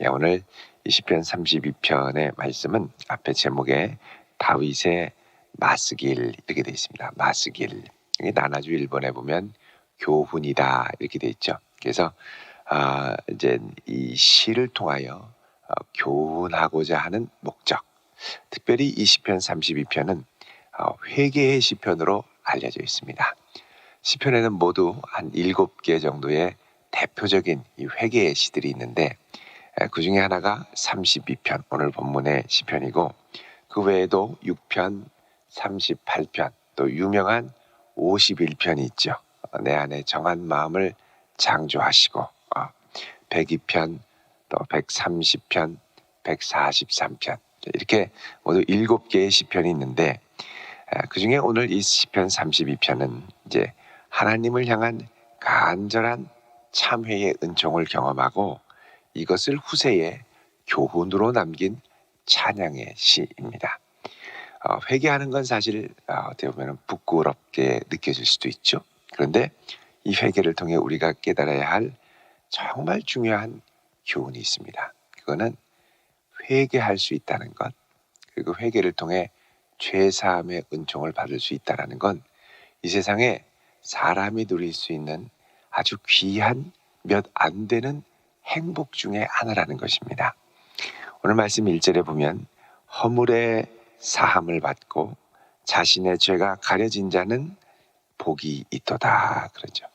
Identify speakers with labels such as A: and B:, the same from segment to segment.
A: 예, 오늘 20편 32편의 말씀은 앞에 제목에 다윗의 마스길 이렇게 되어 있습니다. 마스길. 이게 나나주 1번에 보면 교훈이다 이렇게 되어 있죠. 그래서 아, 이제 이 시를 통하여 어, 교훈하고자 하는 목적. 특별히 20편 32편은 어, 회개의 시편으로 알려져 있습니다. 시편에는 모두 한 7개 정도의 대표적인 이 회개의 시들이 있는데 그 중에 하나가 32편 오늘 본문의 시편이고 그 외에도 6편, 38편 또 유명한 51편이 있죠. 어, 내 안에 정한 마음을 창조하시고 102편 또 130편, 143편 이렇게 모두 7개의 시편이 있는데 그 중에 오늘 이 시편 32편은 이제 하나님을 향한 간절한 참회의 은총을 경험하고 이것을 후세에 교훈으로 남긴 찬양의 시입니다. 어, 회개하는 건 사실 어, 어떻게 보면 부끄럽게 느껴질 수도 있죠. 그런데 이 회개를 통해 우리가 깨달아야 할 정말 중요한 교훈이 있습니다. 그거는 회개할 수 있다는 것, 그리고 회개를 통해 죄 사함의 은총을 받을 수 있다는 건 이 세상에 사람이 누릴 수 있는 아주 귀한 몇 안 되는 행복 중의 하나라는 것입니다. 오늘 말씀 1절에 보면 허물의 사함을 받고 자신의 죄가 가려진 자는 복이 있도다 그러죠.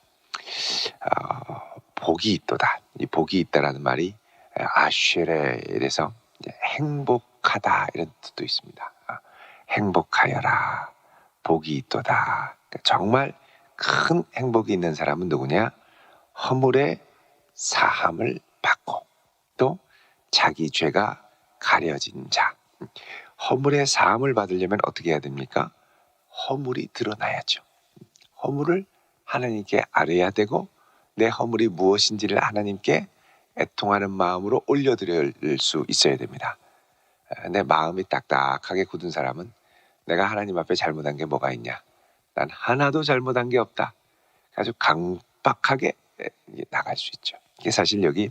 A: 어, 복이 있도다. 이 복이 있다라는 말이 아쉐레에서 행복하다 이런 뜻도 있습니다. 아, 행복하여라. 복이 있도다. 그러니까 정말 큰 행복이 있는 사람은 누구냐? 허물의 사함을 받고 또 자기 죄가 가려진 자. 허물의 사함을 받으려면 어떻게 해야 됩니까? 허물이 드러나야죠. 허물을 하나님께 알아야 되고 내 허물이 무엇인지를 하나님께 애통하는 마음으로 올려드릴 수 있어야 됩니다. 내 마음이 딱딱하게 굳은 사람은 내가 하나님 앞에 잘못한 게 뭐가 있냐? 난 하나도 잘못한 게 없다. 아주 강박하게 나갈 수 있죠. 사실 여기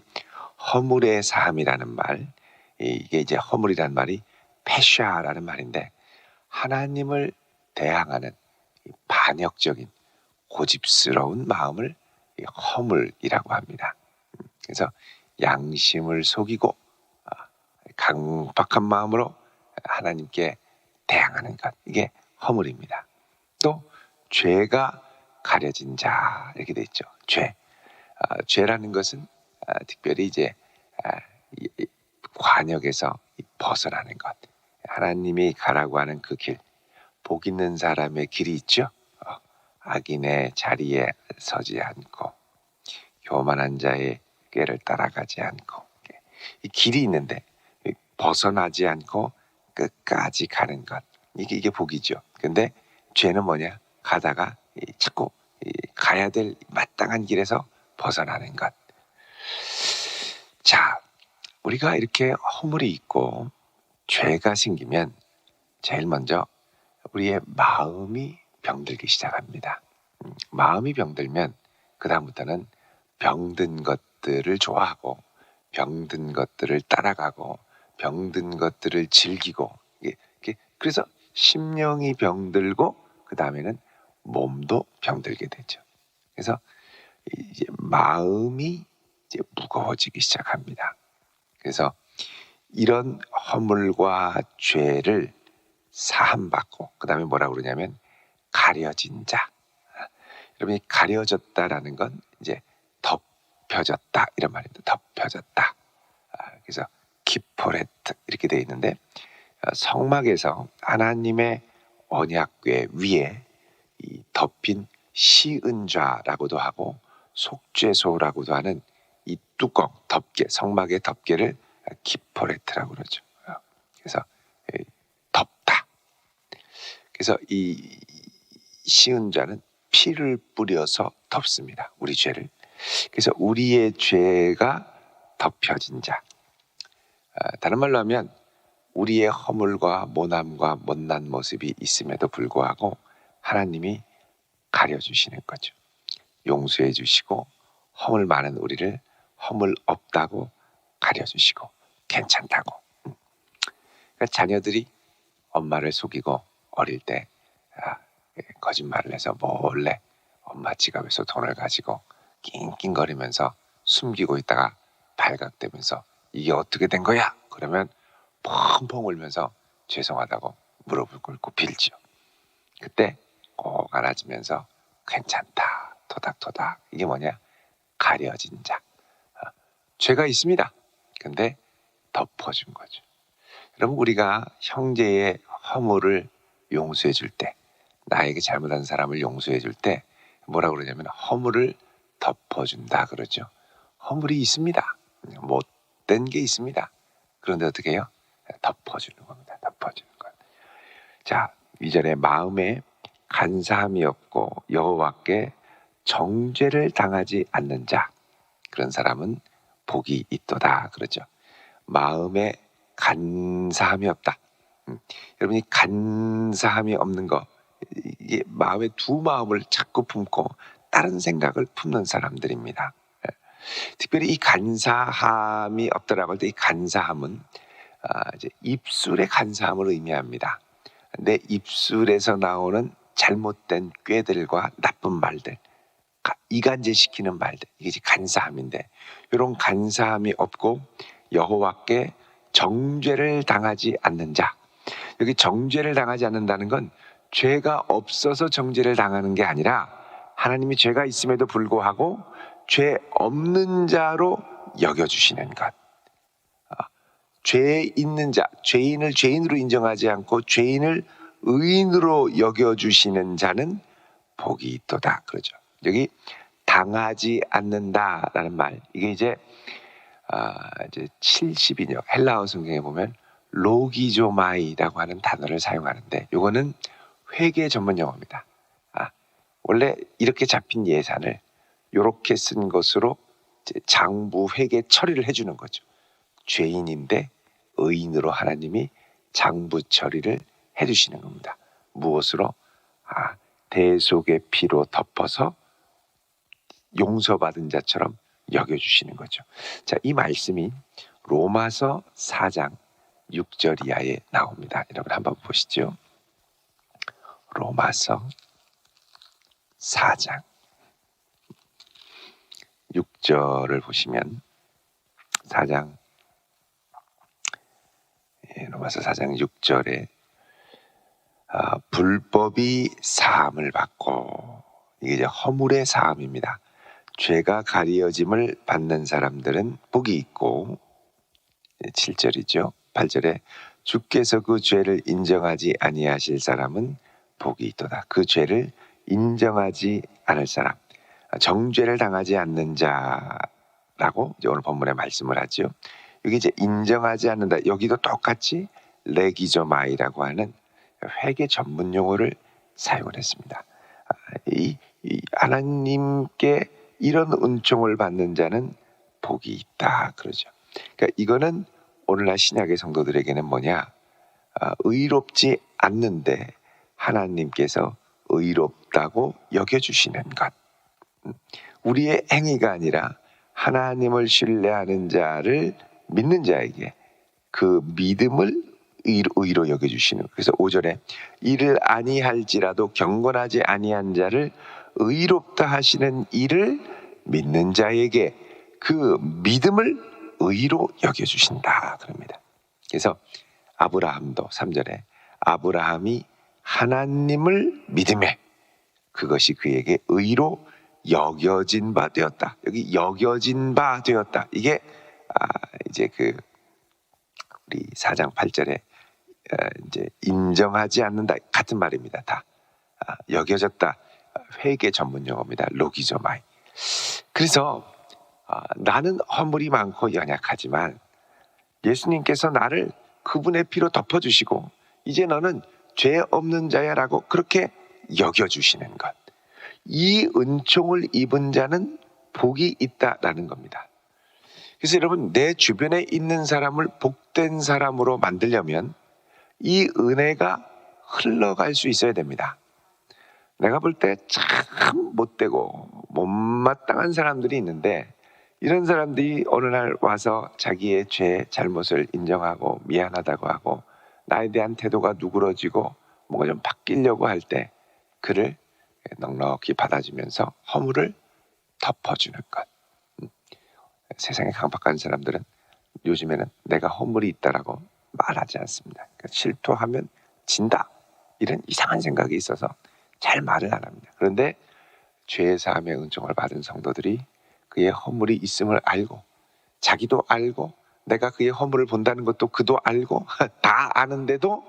A: 허물의 사함이라는 말, 이게 이제 허물이라는 말이 패샤라는 말인데 하나님을 대항하는 반역적인 고집스러운 마음을 허물이라고 합니다. 그래서 양심을 속이고 아, 강박한 마음으로 하나님께 대항하는 것 이게 허물입니다. 또 죄가 가려진 자 이렇게 돼 있죠. 죄 아, 죄라는 것은 아, 특별히 이제 아, 이, 관역에서 벗어나는 것 하나님이 가라고 하는 그 길, 복 있는 사람의 길이 있죠. 어, 악인의 자리에 서지 않고 교만한 자의 꾀를 따라가지 않고 이 길이 있는데 벗어나지 않고 끝까지 가는 것 이게 이게 복이죠. 근데 죄는 뭐냐? 가다가 자꾸 가야 될 마땅한 길에서 벗어나는 것. 자, 우리가 이렇게 허물이 있고 죄가 생기면 제일 먼저 우리의 마음이 병들기 시작합니다. 음, 마음이 병들면 그 다음부터는 병든 것들을 좋아하고 병든 것들을 따라가고 병든 것들을 즐기고 그래서 심령이 병들고 그 다음에는 몸도 병들게 되죠. 그래서 이제 마음이 이제 무거워지기 시작합니다. 그래서 이런 허물과 죄를 사함받고 그 다음에 뭐라 그러냐면 가려진 자. 여러분이 가려졌다라는 건 이제 덮여졌다 이런 말입니다. 덮여졌다. 아, 그래서 키포레트 이렇게 되어 있는데 어, 성막에서 하나님의 언약궤 위에 이 덮인 시은좌라고도 하고 속죄소라고도 하는 이 뚜껑 덮개 성막의 덮개를 키포레트라고 그러죠. 그래서 덮다. 그래서 이 시은 자는 피를 뿌려서 덮습니다. 우리 죄를. 그래서 우리의 죄가 덮여진 자. 아, 다른 말로 하면 우리의 허물과 모남과 못난 모습이 있음에도 불구하고 하나님이 가려주시는 거죠. 용서해 주시고 허물 많은 우리를 허물 없다고 가려주시고 괜찮다고. 음. 그러니까 자녀들이 엄마를 속이고 어릴 때 아, 예, 거짓말을 해서 몰래 엄마 지갑에서 돈을 가지고 낑낑거리면서 숨기고 있다가 발각되면서 이게 어떻게 된 거야? 그러면 펑펑 울면서 죄송하다고 무릎을 꿇고 빌죠. 그때 꼭 알아주면서 괜찮다 토닥토닥 이게 뭐냐 가려진 자 어, 죄가 있습니다. 근데 덮어준 거죠. 여러분 우리가 형제의 허물을 용서해 줄 때 나에게 잘못한 사람을 용서해 줄 때 뭐라 그러냐면 허물을 덮어준다 그러죠. 허물이 있습니다. 못된 게 있습니다. 그런데 어떻게 해요? 덮어주는 겁니다. 덮어주는 것. 자, 이전에 마음에 간사함이 없고 여호와께 정죄를 당하지 않는 자 그런 사람은 복이 있도다 그러죠. 마음에 간사함이 없다. 음, 여러분이 간사함이 없는 거 이게 마음에 두 마음을 자꾸 품고 다른 생각을 품는 사람들입니다. 예. 특별히 이 간사함이 없더라고 할때 이 간사함은 아, 이제 입술의 간사함을 의미합니다. 내 입술에서 나오는 잘못된 꾀들과 나쁜 말들, 가- 이간질시키는 말들, 이게 이제 간사함인데 이런 간사함이 없고 여호와께 정죄를 당하지 않는 자. 여기 정죄를 당하지 않는다는 건 죄가 없어서 정죄를 당하는 게 아니라 하나님이 죄가 있음에도 불구하고 죄 없는 자로 여겨주시는 것. 아, 죄 있는 자, 죄인을 죄인으로 인정하지 않고 죄인을 의인으로 여겨주시는 자는 복이 있도다. 그러죠. 여기 당하지 않는다라는 말. 이게 이제 아, 이제 70인역 헬라어 성경에 보면 로기조마이라고 하는 단어를 사용하는데 이거는 회계 전문 용어입니다. 아, 원래 이렇게 잡힌 예산을 이렇게 쓴 것으로 장부 회계 처리를 해주는 거죠. 죄인인데 의인으로 하나님이 장부 처리를 해주시는 겁니다. 무엇으로? 아, 대속의 피로 덮어서 용서받은 자처럼 여겨주시는 거죠. 자, 이 말씀이 로마서 4장 6절 이하에 나옵니다. 여러분 한번 보시죠. 로마서 4장 6절을 보시면 4장 예, 로마서 4장 6절에 아, 불법이 사함을 받고 이게 이제 허물의 사함입니다. 죄가 가리어짐을 받는 사람들은 복이 있고 7절이죠. 8절에 주께서 그 죄를 인정하지 아니하실 사람은 복이 있도다. 그 죄를 인정하지 않을 사람, 정죄를 당하지 않는 자라고 오늘 본문에 말씀을 하죠. 여기 이제 인정하지 않는다. 여기도 똑같이 레기조마이라고 하는 회계 전문 용어를 사용을 했습니다. 아, 이, 이 하나님께 이런 은총을 받는 자는 복이 있다 그러죠. 그러니까 이거는 오늘날 신약의 성도들에게는 뭐냐? 아, 의롭지 않는데 하나님께서 의롭다고 여겨주시는 것. 음, 우리의 행위가 아니라 하나님을 신뢰하는 자를 믿는 자에게 그 믿음을 의로, 여겨주시는. 그래서 5절에 이를 아니할지라도 경건하지 아니한 자를 의롭다 하시는 이를 믿는 자에게 그 믿음을 의로 여겨주신다. 그럽니다. 그래서 아브라함도 3절에 아브라함이 하나님을 믿음에 그것이 그에게 의로 여겨진 바 되었다. 여기 여겨진 바 되었다. 이게 아, 이제 그 우리 4장 8절에 어, 이제 인정하지 않는다 같은 말입니다. 다 아, 여겨졌다. 회계 전문 용어입니다. 로기조마이. 그래서 아, 나는 허물이 많고 연약하지만 예수님께서 나를 그분의 피로 덮어주시고 이제 너는 죄 없는 자야라고 그렇게 여겨주시는 것. 이 은총을 입은 자는 복이 있다라는 겁니다. 그래서 여러분 내 주변에 있는 사람을 복된 사람으로 만들려면 이 은혜가 흘러갈 수 있어야 됩니다. 내가 볼 때 참 못되고 못마땅한 사람들이 있는데 이런 사람들이 어느 날 와서 자기의 죄 잘못을 인정하고 미안하다고 하고 나에 대한 태도가 누그러지고 뭔가 좀 바뀌려고 할 때 그를 넉넉히 받아주면서 허물을 덮어주는 것. 음. 세상에 강박한 사람들은 요즘에는 내가 허물이 있다라고 말하지 않습니다. 그러니까 실토하면 진다. 이런 이상한 생각이 있어서 잘 말을 안 합니다. 그런데 죄 사함의 은총을 받은 성도들이 그의 허물이 있음을 알고 자기도 알고 내가 그의 허물을 본다는 것도 그도 알고 다 아는데도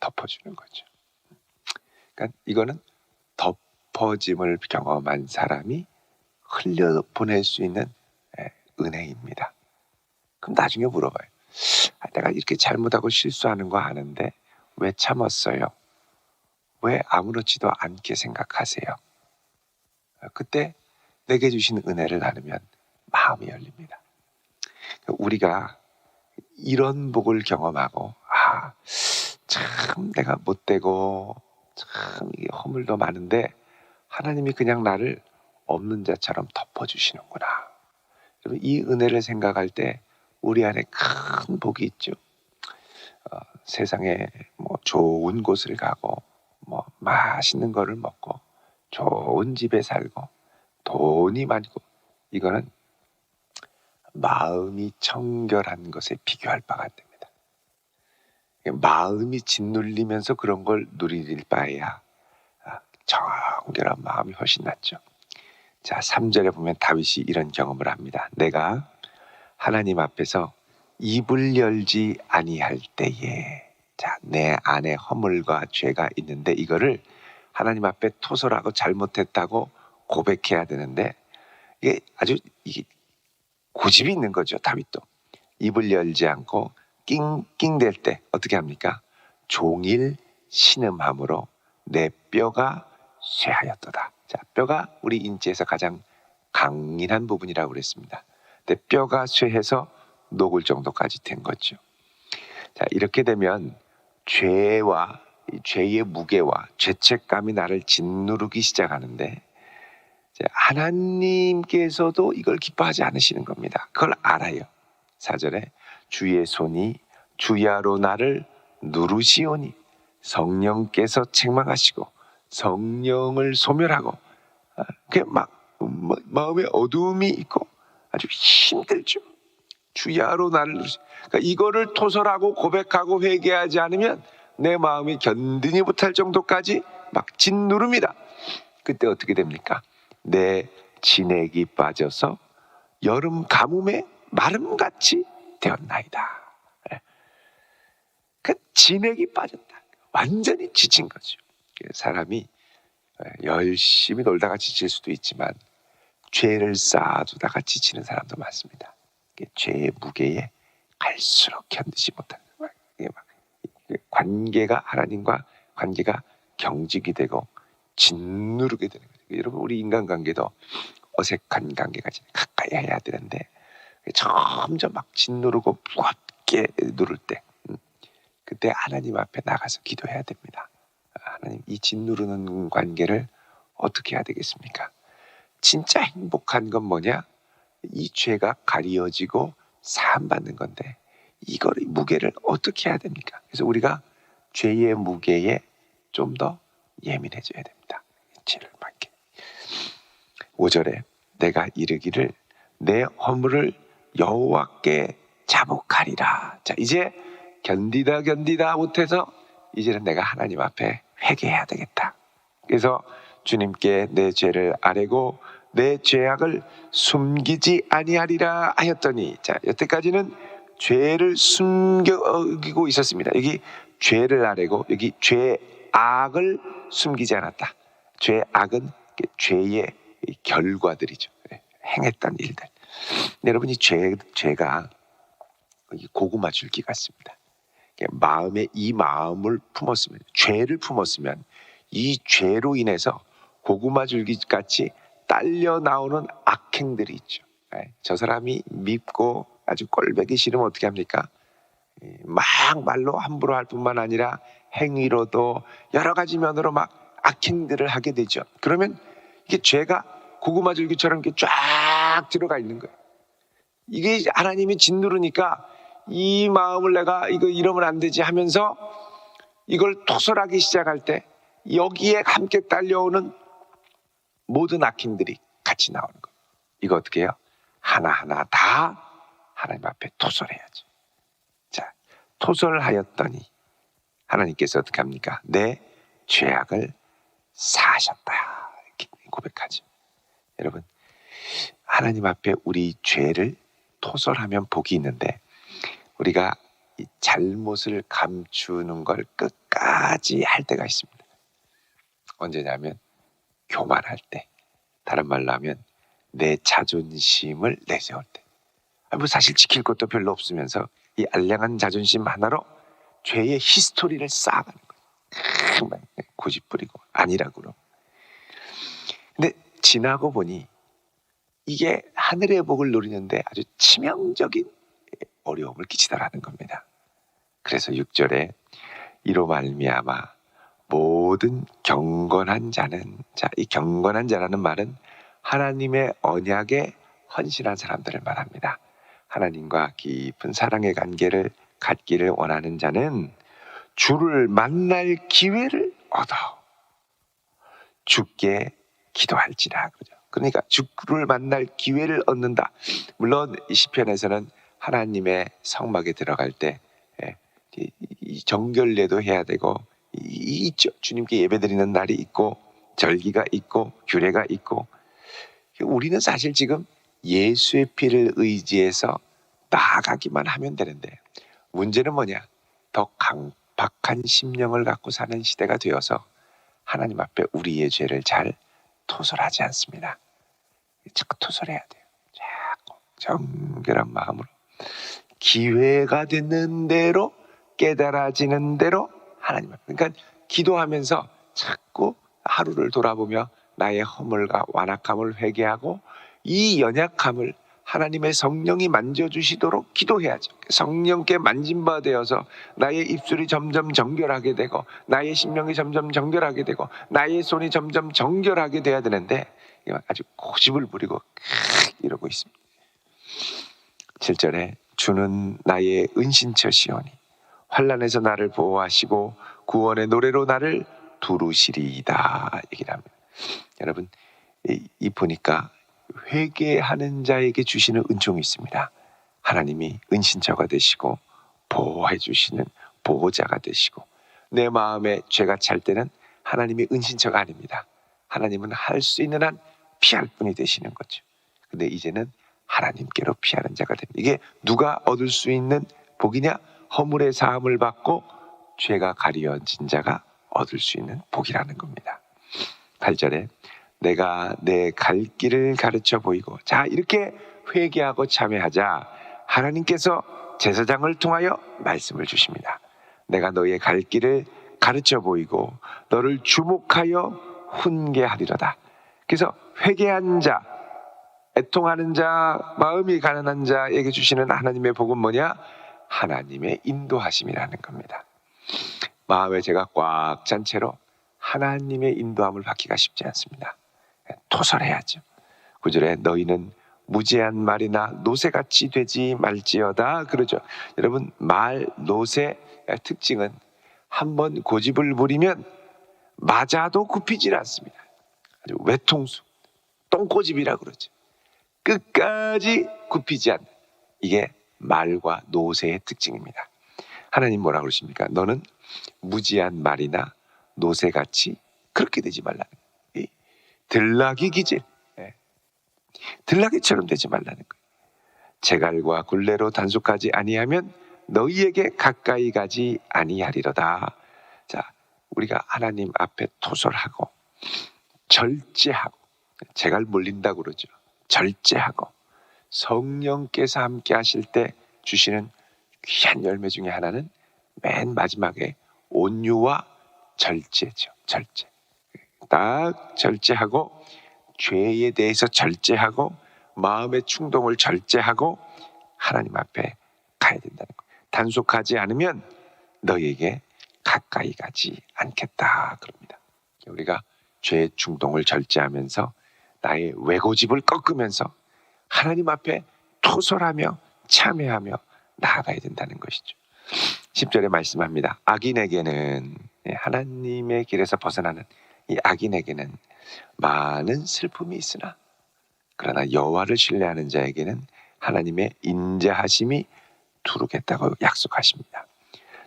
A: 덮어주는 거죠. 그러니까 이거는 덮어짐을 경험한 사람이 흘려보낼 수 있는 예, 은혜입니다. 그럼 나중에 물어봐요. 아, 내가 이렇게 잘못하고 실수하는 거 아는데 왜 참았어요? 왜 아무렇지도 않게 생각하세요? 아, 그때 내게 주신 은혜를 나누면 마음이 열립니다. 우리가 이런 복을 경험하고 아, 참 내가 못되고 참 허물도 많은데 하나님이 그냥 나를 없는 자처럼 덮어주시는구나. 이 은혜를 생각할 때 우리 안에 큰 복이 있죠. 어, 세상에 뭐 좋은 곳을 가고 뭐 맛있는 거를 먹고 좋은 집에 살고 돈이 많고 이거는 마음이 청결한 것에 비교할 바가 안 됩니다. 마음이 짓눌리면서 그런 걸 누릴 바에야 아, 청결한 마음이 훨씬 낫죠. 자, 3절에 보면 다윗이 이런 경험을 합니다. 내가 하나님 앞에서 입을 열지 아니할 때에 자, 내 안에 허물과 죄가 있는데 이거를 하나님 앞에 토설하고 잘못했다고 고백해야 되는데 이게 아주 이게 고집이 있는 거죠. 다윗도 입을 열지 않고 낑낑댈 때 어떻게 합니까? 종일 신음함으로 내 뼈가 쇠하였도다. 자, 뼈가 우리 인체에서 가장 강인한 부분이라고 그랬습니다. 근데 뼈가 쇠해서 녹을 정도까지 된 거죠. 자, 이렇게 되면 죄와 이 죄의 무게와 죄책감이 나를 짓누르기 시작하는데 하나님께서도 이걸 기뻐하지 않으시는 겁니다. 그걸 알아요. 사절에 주의 손이 주야로 나를 누르시오니 성령께서 책망하시고 성령을 소멸하고 아, 그막 뭐, 마음에 어두움이 있고 아주 힘들죠. 주야로 나를 누르시. 그러니까 이거를 토설하고 고백하고 회개하지 않으면 내 마음이 견디지 못할 정도까지 막 짓누릅니다. 그때 어떻게 됩니까? 내 진액이 빠져서 여름 가뭄에 마름같이 되었나이다. 예. 그 진액이 빠졌다. 완전히 지친 거죠. 사람이 예, 열심히 놀다가 지칠 수도 있지만 죄를 쌓아두다가 지치는 사람도 많습니다. 죄의 무게에 갈수록 견디지 못하는 막, 이게 막 관계가 하나님과 관계가 경직이 되고 짓누르게 되는 거예요. 여러분 우리 인간관계도 어색한 관계가 가까이 해야 되는데 점점 막 짓누르고 무겁게 누를 때 음, 그때 하나님 앞에 나가서 기도해야 됩니다. 하나님 이 짓누르는 관계를 어떻게 해야 되겠습니까? 진짜 행복한 건 뭐냐? 이 죄가 가리어지고 사함받는 건데 이걸 무게를 어떻게 해야 됩니까? 그래서 우리가 죄의 무게에 좀 더 예민해져야 됩니다. 죄를 맡게. 5절에 내가 이르기를 내 허물을 여호와께 자복하리라. 자, 이제 견디다 견디다 못해서 이제는 내가 하나님 앞에 회개해야 되겠다. 그래서 주님께 내 죄를 아뢰고 내 죄악을 숨기지 아니하리라 하였더니 자 여태까지는 죄를 숨기고 있었습니다. 여기 죄를 아뢰고 여기 죄악을 숨기지 않았다. 죄악은 죄의 결과들이죠. 네, 행했던 일들. 여러분이 죄 죄가 고구마 줄기 같습니다. 마음에 이 마음을 품었으면 죄를 품었으면 이 죄로 인해서 고구마 줄기 같이 딸려 나오는 악행들이 있죠. 네, 저 사람이 밉고 아주 꼴배기 싫으면 어떻게 합니까? 막 말로 함부로 할 뿐만 아니라 행위로도 여러 가지 면으로 막 악행들을 하게 되죠. 그러면 이게 죄가 고구마 줄기처럼 이렇게 쫙 들어가 있는 거예요. 이게 하나님이 짓누르니까 이 마음을 내가 이거 이러면 안 되지 하면서 이걸 토설하기 시작할 때 여기에 함께 딸려오는 모든 악행들이 같이 나오는 거예요. 이거 어떻게 해요? 하나하나 다 하나님 앞에 토설해야죠. 자, 토설하였더니 하나님께서 어떻게 합니까? 내 죄악을 사하셨다. 이렇게 고백하죠. 여러분, 하나님 앞에 우리 죄를 토설하면 복이 있는데 우리가 이 잘못을 감추는 걸 끝까지 할 때가 있습니다. 언제냐면 교만할 때, 다른 말로 하면 내 자존심을 내세울 때. 아, 뭐 사실 지킬 것도 별로 없으면서 이 알량한 자존심 하나로 죄의 히스토리를 쌓아가는 거예요. 고집 부리고 아니라고 그러. 근데 지나고 보니 이게 하늘의 복을 누리는데 아주 치명적인 어려움을 끼치다라는 겁니다. 그래서 6절에 이로 말미암아 모든 경건한 자는 자, 이 경건한 자라는 말은 하나님의 언약에 헌신한 사람들을 말합니다. 하나님과 깊은 사랑의 관계를 갖기를 원하는 자는 주를 만날 기회를 얻어 주께 기도할지라 그러죠. 그러니까 주를 만날 기회를 얻는다. 물론 이 시편에서는 하나님의 성막에 들어갈 때 예, 정결례도 해야 되고 있죠. 주님께 예배드리는 날이 있고 절기가 있고 규례가 있고 우리는 사실 지금 예수의 피를 의지해서 나아가기만 하면 되는데 문제는 뭐냐? 더 강박한 심령을 갖고 사는 시대가 되어서 하나님 앞에 우리의 죄를 잘 토설하지 않습니다. 자꾸 토설해야 돼요. 자꾸 정결한 마음으로 기회가 됐는 대로 깨달아지는 대로 하나님 앞에 그러니까 기도하면서 자꾸 하루를 돌아보며 나의 허물과 완악함을 회개하고 이 연약함을 하나님의 성령이 만져주시도록 기도해야죠. 성령께 만진바 되어서 나의 입술이 점점 정결하게 되고 나의 심령이 점점 정결하게 되고 나의 손이 점점 정결하게 돼야 되는데 아주 고집을 부리고 이러고 있습니다. 7절에 주는 나의 은신처시오니 환란에서 나를 보호하시고 구원의 노래로 나를 두루시리이다 얘기를 합니다. 여러분 이, 이 보니까 회개하는 자에게 주시는 은총이 있습니다. 하나님이 은신처가 되시고 보호해 주시는 보호자가 되시고 내 마음에 죄가 찰 때는 하나님이 은신처가 아닙니다. 하나님은 할 수 있는 한 피할 분이 되시는 거죠. 근데 이제는 하나님께로 피하는 자가 됩니다. 이게 누가 얻을 수 있는 복이냐? 허물의 사함을 받고 죄가 가리워진 자가 얻을 수 있는 복이라는 겁니다. 8절에 내가 내 갈 길을 가르쳐 보이고 자 이렇게 회개하고 참회하자 하나님께서 제사장을 통하여 말씀을 주십니다. 내가 너의 갈 길을 가르쳐 보이고 너를 주목하여 훈계하리로다. 그래서 회개한 자, 애통하는 자, 마음이 가난한 자에게 주시는 하나님의 복은 뭐냐? 하나님의 인도하심이라는 겁니다. 마음에 제가 꽉 찬 채로 하나님의 인도함을 받기가 쉽지 않습니다. 토설해야죠. 구절에 너희는 무지한 말이나 노새같이 되지 말지어다 그러죠. 여러분 말 노새 특징은 한번 고집을 부리면 맞아도 굽히질 않습니다. 아주 외통수, 똥꼬집이라 그러죠. 끝까지 굽히지 않는 이게 말과 노새의 특징입니다. 하나님 뭐라 그러십니까? 너는 무지한 말이나 노새같이 그렇게 되지 말라는 들락이 기질, 예. 들락이처럼 되지 말라는 거예요. 제갈과 굴레로 단속하지 아니하면 너희에게 가까이 가지 아니하리로다. 자, 우리가 하나님 앞에 토설하고 절제하고 제갈 물린다 그러죠. 절제하고 성령께서 함께 하실 때 주시는 귀한 열매 중에 하나는 맨 마지막에 온유와 절제죠. 절제. 딱 절제하고 죄에 대해서 절제하고 마음의 충동을 절제하고 하나님 앞에 가야 된다는 거예요. 단속하지 않으면 너에게 가까이 가지 않겠다 그럽니다. 우리가 죄의 충동을 절제하면서 나의 외고집을 꺾으면서 하나님 앞에 토설하며 참회하며 나아가야 된다는 것이죠. 10절에 말씀합니다. 악인에게는 예, 하나님의 길에서 벗어나는 이 악인에게는 많은 슬픔이 있으나 그러나 여호와를 신뢰하는 자에게는 하나님의 인자하심이 두르겠다고 약속하십니다.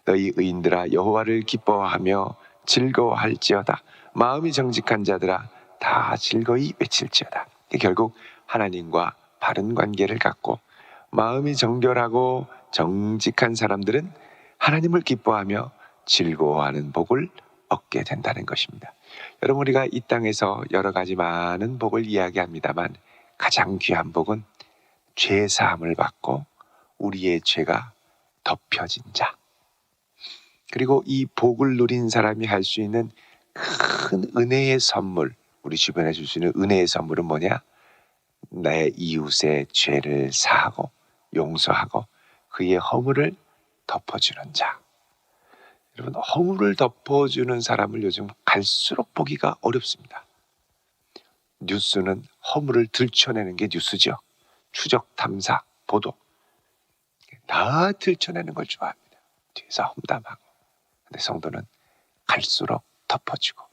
A: 너희 의인들아 여호와를 기뻐하며 즐거워할지어다. 마음이 정직한 자들아 다 즐거이 외칠지어다. 결국 하나님과 바른 관계를 갖고 마음이 정결하고 정직한 사람들은 하나님을 기뻐하며 즐거워하는 복을 얻게 된다는 것입니다. 여러분 우리가 이 땅에서 여러 가지 많은 복을 이야기합니다만 가장 귀한 복은 죄 사함을 받고 우리의 죄가 덮여진 자. 그리고 이 복을 누린 사람이 할 수 있는 큰 은혜의 선물, 우리 주변에 줄 수 있는 은혜의 선물은 뭐냐? 내 이웃의 죄를 사하고 용서하고 그의 허물을 덮어주는 자. 여러분, 허물을 덮어주는 사람을 요즘 갈수록 보기가 어렵습니다. 뉴스는 허물을 들춰내는 게 뉴스죠. 추적, 탐사, 보도. 다 들춰내는 걸 좋아합니다. 뒤에서 험담하고. 근데 성도는 갈수록 덮어주고,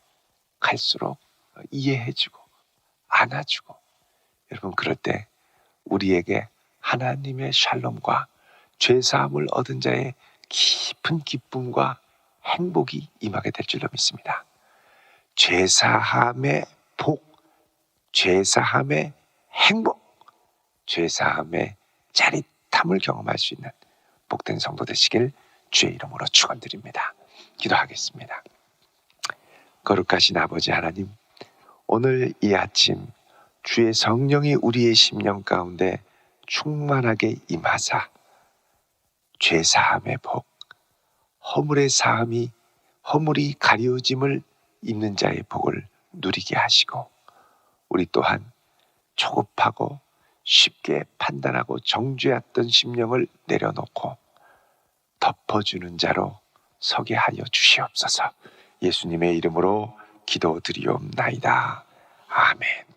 A: 갈수록 이해해주고, 안아주고. 여러분, 그럴 때 우리에게 하나님의 샬롬과 죄사함을 얻은 자의 깊은 기쁨과 행복이 임하게 될 줄로 믿습니다. 죄사함의 복, 죄사함의 행복, 죄사함의 짜릿함을 경험할 수 있는 복된 성도 되시길 주의 이름으로 축원드립니다. 기도하겠습니다. 거룩하신 아버지 하나님, 오늘 이 아침 주의 성령이 우리의 심령 가운데 충만하게 임하사 죄사함의 복, 허물의 사함이 허물이 가려짐을 입는 자의 복을 누리게 하시고 우리 또한 조급하고 쉽게 판단하고 정죄했던 심령을 내려놓고 덮어주는 자로 서게 하여 주시옵소서 예수님의 이름으로 기도드리옵나이다. 아멘.